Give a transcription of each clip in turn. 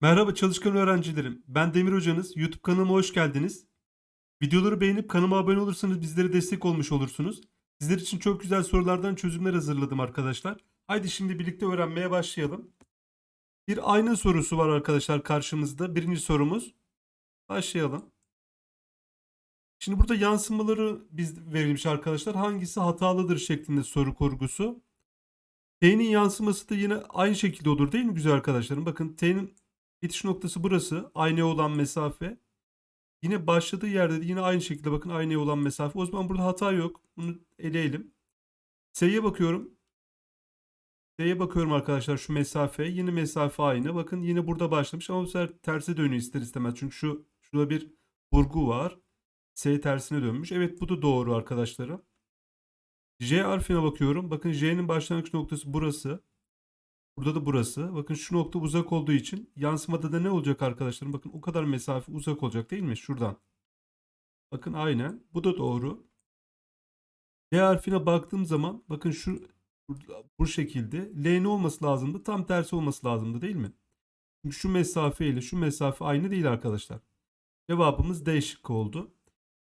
Merhaba çalışkan öğrencilerim. Ben Demir Hocanız. YouTube kanalıma hoş geldiniz. Videoları beğenip kanalıma abone olursanız bizlere destek olmuş olursunuz. Sizler için çok güzel sorulardan çözümler hazırladım arkadaşlar. Haydi şimdi birlikte öğrenmeye başlayalım. Bir ayna sorusu var arkadaşlar karşımızda. Birinci sorumuz. Başlayalım. Şimdi burada yansımaları biz verilmiş arkadaşlar. Hangisi hatalıdır şeklinde soru kurgusu. T'nin yansıması da yine aynı şekilde olur değil mi güzel arkadaşlarım? Bakın T'nin bitiş noktası burası. Aynaya olan mesafe. Yine başladığı yerde de yine aynı şekilde bakın aynaya olan mesafe. O zaman burada hata yok. Bunu eleyelim. S'ye bakıyorum. S'ye bakıyorum arkadaşlar şu mesafe. Yine mesafe aynı. Bakın yine burada başlamış ama bu sefer terse dönüyor ister istemez. Çünkü şu şurada bir vurgu var. S tersine dönmüş. Evet bu da doğru arkadaşlarım. J harfine bakıyorum. Bakın J'nin başlangıç noktası burası. Burada da burası. Bakın şu nokta uzak olduğu için yansımada da ne olacak arkadaşlarım? Bakın o kadar mesafe uzak olacak değil mi? Şuradan. Bakın aynen. Bu da doğru. L harfine baktığım zaman bakın şu bu şekilde L ne olması lazımdı? Tam tersi olması lazımdı değil mi? Çünkü şu mesafe ile şu mesafe aynı değil arkadaşlar. Cevabımız D şıkkı oldu.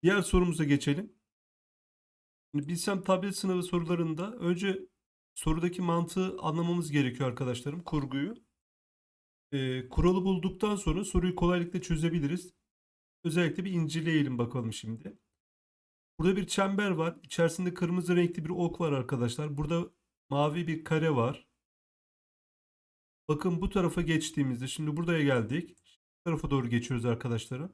Diğer sorumuza geçelim. Bilsem tablet sınavı sorularında önce sorudaki mantığı anlamamız gerekiyor arkadaşlarım. Kurguyu. Ee, kuralı bulduktan sonra soruyu kolaylıkla çözebiliriz. Özellikle bir inceleyelim bakalım şimdi. Burada bir çember var. İçerisinde kırmızı renkli bir ok var arkadaşlar. Burada mavi bir kare var. Bakın bu tarafa geçtiğimizde şimdi buraya geldik. Bu tarafa doğru geçiyoruz arkadaşlarım.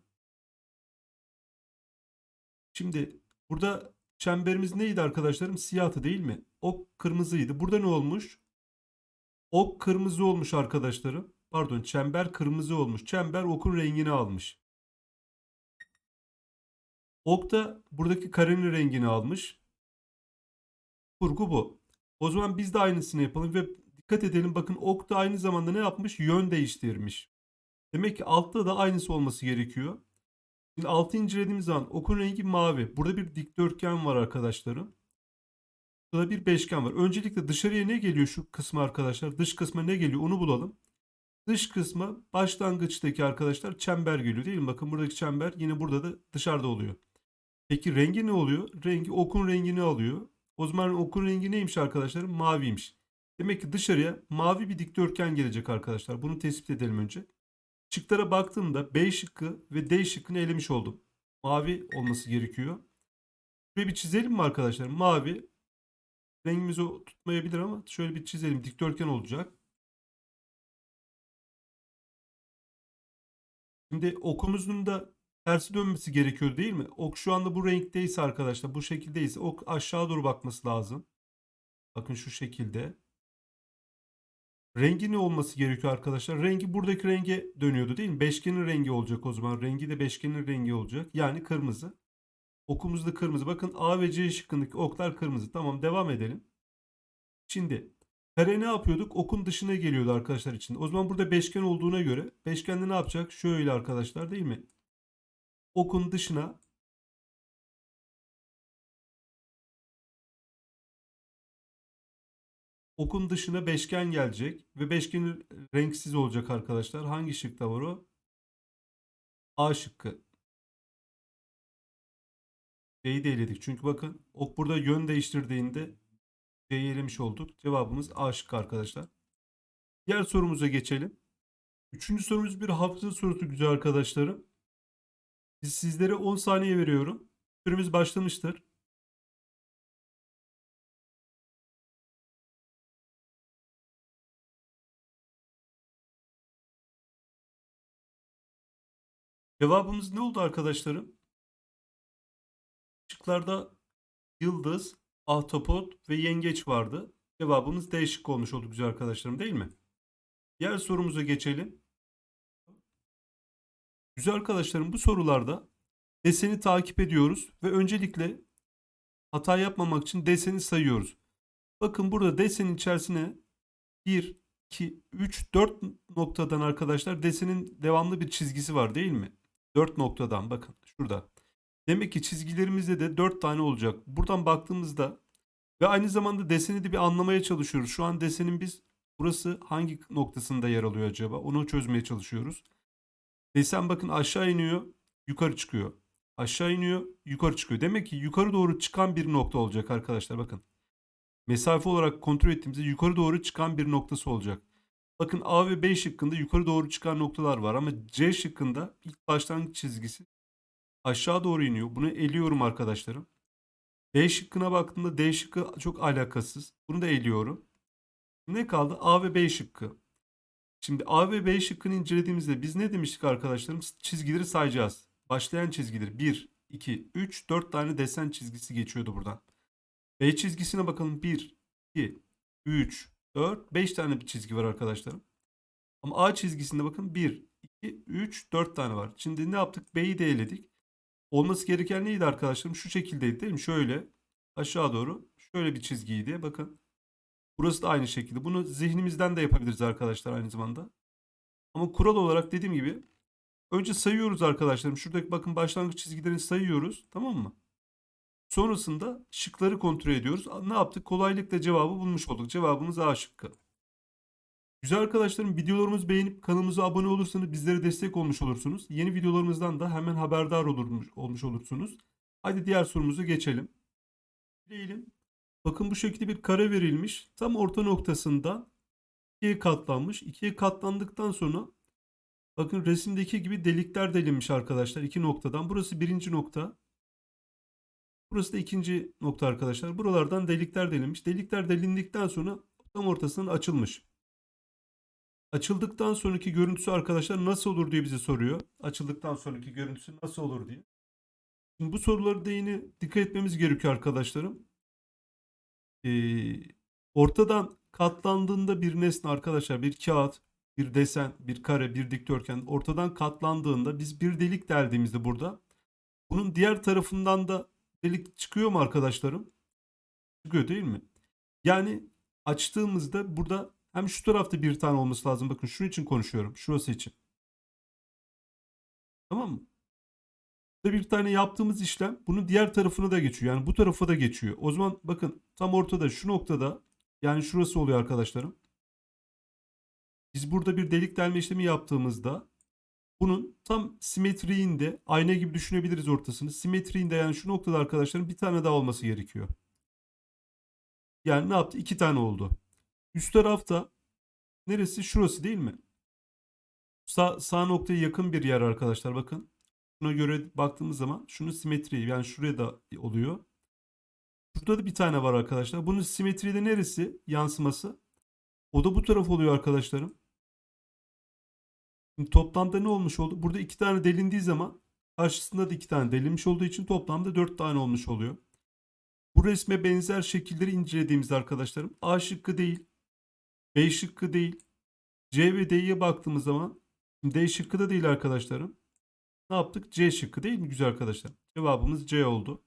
Şimdi burada çemberimiz neydi arkadaşlarım? Siyahtı değil mi? Ok kırmızıydı. Burada ne olmuş? Ok kırmızı olmuş arkadaşlarım. Pardon çember kırmızı olmuş. Çember okun rengini almış. Ok da buradaki karenin rengini almış. Kurgu bu. O zaman biz de aynısını yapalım ve dikkat edelim. Bakın ok da aynı zamanda ne yapmış? Yön değiştirmiş. Demek ki altta da aynısı olması gerekiyor. Şimdi altı incelediğimiz zaman okun rengi mavi. Burada bir dikdörtgen var arkadaşlarım. Burada bir beşgen var. Öncelikle dışarıya ne geliyor şu kısmı arkadaşlar? Dış kısma ne geliyor onu bulalım. Dış kısma başlangıçtaki arkadaşlar çember geliyor değil mi? Bakın buradaki çember yine burada da dışarıda oluyor. Peki rengi ne oluyor? Rengi okun rengini alıyor. O zaman okun rengi neymiş arkadaşlar? Maviymiş. Demek ki dışarıya mavi bir dikdörtgen gelecek arkadaşlar. Bunu tespit edelim önce. Şıklara baktığımda B şıkkı ve D şıkkını elemiş oldum. Mavi olması gerekiyor. Şöyle bir çizelim mi arkadaşlar? Mavi rengimizi tutmayabilir ama şöyle bir çizelim. Dikdörtgen olacak. Şimdi okumuzun da tersi dönmesi gerekiyor değil mi? Ok şu anda bu renkteyse arkadaşlar bu şekildeyse ok aşağı doğru bakması lazım. Bakın şu şekilde. Rengi ne olması gerekiyor arkadaşlar? Rengi buradaki renge dönüyordu değil mi? Beşgenin rengi olacak o zaman. Rengi de beşgenin rengi olacak. Yani kırmızı. Okumuz da kırmızı. Bakın A ve C şıkkındaki oklar kırmızı. Tamam devam edelim. Şimdi kare ne yapıyorduk? Okun dışına geliyordu arkadaşlar içinde. O zaman burada beşgen olduğuna göre beşgende ne yapacak? Şöyle arkadaşlar değil mi? Okun dışına okun dışına beşgen gelecek ve beşgenin renksiz olacak arkadaşlar. Hangi şıkta var o? A şıkkı. C'yi de eledik. Çünkü bakın ok burada yön değiştirdiğinde C'yi elemiş olduk. Cevabımız A şıkkı arkadaşlar. Diğer sorumuza geçelim. Üçüncü sorumuz bir hafıza sorusu güzel arkadaşlarım. Biz sizlere 10 saniye veriyorum. Süremiz başlamıştır. Cevabımız ne oldu arkadaşlarım? Şıklarda yıldız, ahtapot ve yengeç vardı. Cevabımız D şıkkı olmuş oldu güzel arkadaşlarım değil mi? Diğer sorumuza geçelim. Güzel arkadaşlarım bu sorularda deseni takip ediyoruz ve öncelikle hata yapmamak için deseni sayıyoruz. Bakın burada desenin içerisine 1, 2, 3, 4 noktadan arkadaşlar desenin devamlı bir çizgisi var değil mi? 4 noktadan bakın şurada. Demek ki çizgilerimizde de 4 tane olacak. Buradan baktığımızda ve aynı zamanda deseni de bir anlamaya çalışıyoruz. Şu an desenin biz Burası hangi noktasında yer alıyor acaba? Onu çözmeye çalışıyoruz. Desen bakın aşağı iniyor, yukarı çıkıyor. Aşağı iniyor, yukarı çıkıyor. Demek ki yukarı doğru çıkan bir nokta olacak arkadaşlar bakın. Mesafe olarak kontrol ettiğimizde yukarı doğru çıkan bir noktası olacak. Bakın A ve B şıkkında yukarı doğru çıkan noktalar var ama C şıkkında ilk başlangıç çizgisi aşağı doğru iniyor. Bunu eliyorum arkadaşlarım. D şıkkına baktığımda D şıkkı çok alakasız. Bunu da eliyorum. Ne kaldı? A ve B şıkkı. Şimdi A ve B şıkkını incelediğimizde biz ne demiştik arkadaşlarım? Çizgileri sayacağız. Başlayan çizgidir. 1, 2, 3, 4 tane desen çizgisi geçiyordu buradan. B çizgisine bakalım. 1, 2, 3, 4, 5 tane bir çizgi var arkadaşlarım. Ama A çizgisinde bakın 1, 2, 3, 4 tane var. Şimdi ne yaptık? B'yi de eledik. Olması gereken neydi arkadaşlarım? Şu şekildeydi değil mi? Şöyle aşağı doğru şöyle bir çizgiydi. Bakın. Burası da aynı şekilde. Bunu zihnimizden de yapabiliriz arkadaşlar aynı zamanda. Ama kural olarak dediğim gibi önce sayıyoruz arkadaşlarım. Şuradaki bakın başlangıç çizgilerini sayıyoruz. Tamam mı? Sonrasında şıkları kontrol ediyoruz. Ne yaptık? Kolaylıkla cevabı bulmuş olduk. Cevabımız A şıkkı. Güzel arkadaşlarım videolarımızı beğenip kanalımıza abone olursanız bizlere destek olmuş olursunuz. Yeni videolarımızdan da hemen haberdar olurmuş, olmuş olursunuz. Hadi diğer sorumuza geçelim. Diyelim. Bakın bu şekilde bir kare verilmiş. Tam orta noktasında ikiye katlanmış. İkiye katlandıktan sonra bakın resimdeki gibi delikler delinmiş arkadaşlar. iki noktadan. Burası birinci nokta. Burası da ikinci nokta arkadaşlar. Buralardan delikler delinmiş. Delikler delindikten sonra tam ortasından açılmış. Açıldıktan sonraki görüntüsü arkadaşlar nasıl olur diye bize soruyor. Açıldıktan sonraki görüntüsü nasıl olur diye. Şimdi bu soruları da yine dikkat etmemiz gerekiyor arkadaşlarım. Ee, ortadan katlandığında bir nesne arkadaşlar bir kağıt, bir desen, bir kare, bir dikdörtgen ortadan katlandığında biz bir delik deldiğimizde burada bunun diğer tarafından da delik çıkıyor mu arkadaşlarım? Çıkıyor değil mi? Yani açtığımızda burada hem şu tarafta bir tane olması lazım. Bakın şunun için konuşuyorum. Şurası için. Tamam mı? Burada bir tane yaptığımız işlem bunun diğer tarafına da geçiyor. Yani bu tarafa da geçiyor. O zaman bakın tam ortada şu noktada yani şurası oluyor arkadaşlarım. Biz burada bir delik delme işlemi yaptığımızda bunun tam simetriğinde ayna gibi düşünebiliriz ortasını. Simetriğinde yani şu noktada arkadaşlarım bir tane daha olması gerekiyor. Yani ne yaptı? İki tane oldu. Üst tarafta neresi? Şurası değil mi? Sağ, sağ noktaya yakın bir yer arkadaşlar bakın. Buna göre baktığımız zaman şunun simetriği yani şuraya da oluyor. Şurada da bir tane var arkadaşlar. Bunun simetriği de neresi? Yansıması. O da bu taraf oluyor arkadaşlarım. Şimdi toplamda ne olmuş oldu? Burada iki tane delindiği zaman karşısında da iki tane delinmiş olduğu için toplamda dört tane olmuş oluyor. Bu resme benzer şekilleri incelediğimizde arkadaşlarım A şıkkı değil, B şıkkı değil, C ve D'ye baktığımız zaman D şıkkı da değil arkadaşlarım. Ne yaptık? C şıkkı değil mi güzel arkadaşlar? Cevabımız C oldu.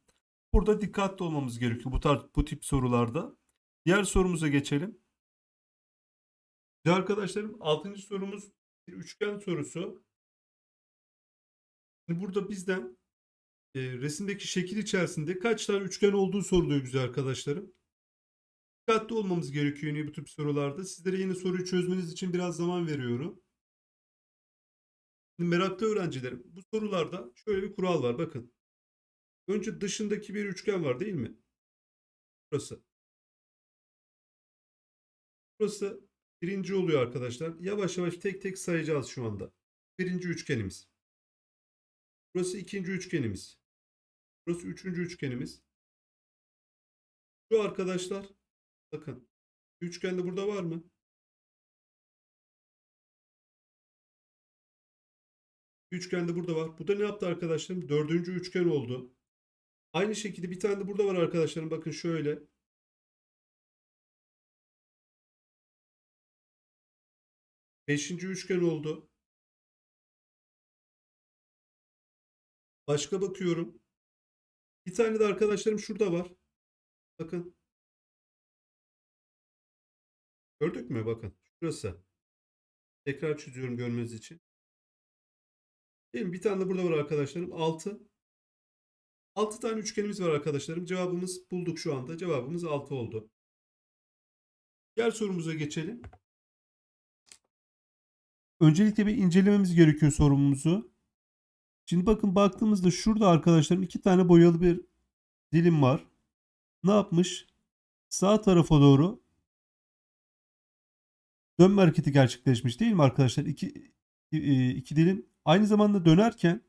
Burada dikkatli olmamız gerekiyor bu tarz bu tip sorularda. Diğer sorumuza geçelim. Arkadaşlarım 6. sorumuz bir üçgen sorusu. Şimdi burada bizden e, resimdeki şekil içerisinde kaç tane üçgen olduğu soruluyor güzel arkadaşlarım. Dikkatli olmamız gerekiyor yine bu tip sorularda. Sizlere yine soruyu çözmeniz için biraz zaman veriyorum. Şimdi meraklı öğrencilerim bu sorularda şöyle bir kural var bakın. Önce dışındaki bir üçgen var değil mi? Burası. Burası birinci oluyor arkadaşlar. Yavaş yavaş tek tek sayacağız şu anda. Birinci üçgenimiz. Burası ikinci üçgenimiz. Burası üçüncü üçgenimiz. Şu arkadaşlar bakın. Üçgen de burada var mı? Üçgen de burada var. Bu da ne yaptı arkadaşlarım? Dördüncü üçgen oldu. Aynı şekilde bir tane de burada var arkadaşlarım. Bakın şöyle. Beşinci üçgen oldu. Başka bakıyorum. Bir tane de arkadaşlarım şurada var. Bakın. Gördük mü? Bakın. Şurası. Tekrar çiziyorum görmeniz için. Mi? Bir tane de burada var arkadaşlarım. 6. 6 tane üçgenimiz var arkadaşlarım. Cevabımız bulduk şu anda. Cevabımız 6 oldu. Diğer sorumuza geçelim. Öncelikle bir incelememiz gerekiyor sorunumuzu. Şimdi bakın baktığımızda şurada arkadaşlarım iki tane boyalı bir dilim var. Ne yapmış? Sağ tarafa doğru dönme hareketi gerçekleşmiş değil mi arkadaşlar? İki, e, iki dilim aynı zamanda dönerken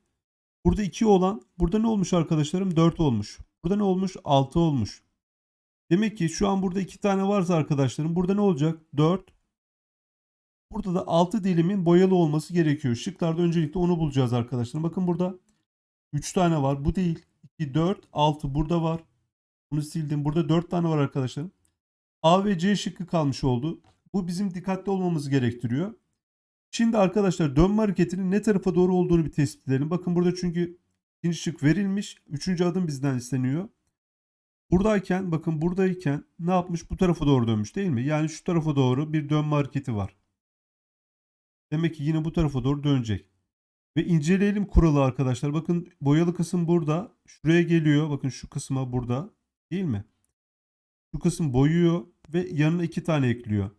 burada 2 olan burada ne olmuş arkadaşlarım? 4 olmuş. Burada ne olmuş? 6 olmuş. Demek ki şu an burada 2 tane varsa arkadaşlarım burada ne olacak? 4. Burada da 6 dilimin boyalı olması gerekiyor. Şıklarda öncelikle onu bulacağız arkadaşlar. Bakın burada 3 tane var. Bu değil. 2, 4, 6 burada var. Bunu sildim. Burada 4 tane var arkadaşlar. A ve C şıkkı kalmış oldu. Bu bizim dikkatli olmamızı gerektiriyor. Şimdi arkadaşlar dönme hareketinin ne tarafa doğru olduğunu bir tespit edelim. Bakın burada çünkü ikinci şık verilmiş. Üçüncü adım bizden isteniyor. Buradayken bakın buradayken ne yapmış? Bu tarafa doğru dönmüş değil mi? Yani şu tarafa doğru bir dönme hareketi var. Demek ki yine bu tarafa doğru dönecek. Ve inceleyelim kuralı arkadaşlar. Bakın boyalı kısım burada. Şuraya geliyor. Bakın şu kısma burada. Değil mi? Şu kısım boyuyor ve yanına iki tane ekliyor.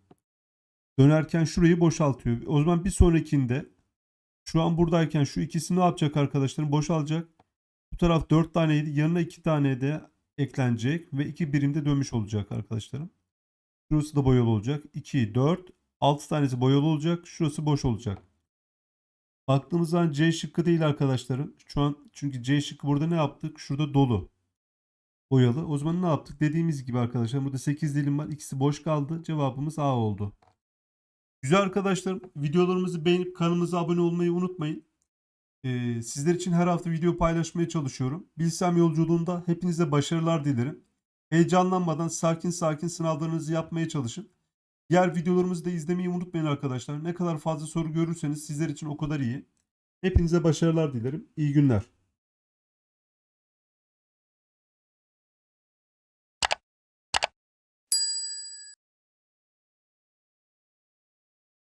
Dönerken şurayı boşaltıyor. O zaman bir sonrakinde şu an buradayken şu ikisi ne yapacak arkadaşlarım? Boşalacak. Bu taraf 4 taneydi. Yanına 2 tane de eklenecek ve 2 birimde dönmüş olacak arkadaşlarım. Şurası da boyalı olacak. 2, 4, 6 tanesi boyalı olacak. Şurası boş olacak. Baktığımız zaman C şıkkı değil arkadaşlarım. Şu an çünkü C şıkkı burada ne yaptık? Şurada dolu. Boyalı. O zaman ne yaptık? Dediğimiz gibi arkadaşlar burada 8 dilim var. İkisi boş kaldı. Cevabımız A oldu. Güzel arkadaşlarım videolarımızı beğenip kanalımıza abone olmayı unutmayın. Ee, sizler için her hafta video paylaşmaya çalışıyorum. Bilsem yolculuğunda hepinize başarılar dilerim. Heyecanlanmadan sakin sakin sınavlarınızı yapmaya çalışın. Diğer videolarımızı da izlemeyi unutmayın arkadaşlar. Ne kadar fazla soru görürseniz sizler için o kadar iyi. Hepinize başarılar dilerim. İyi günler.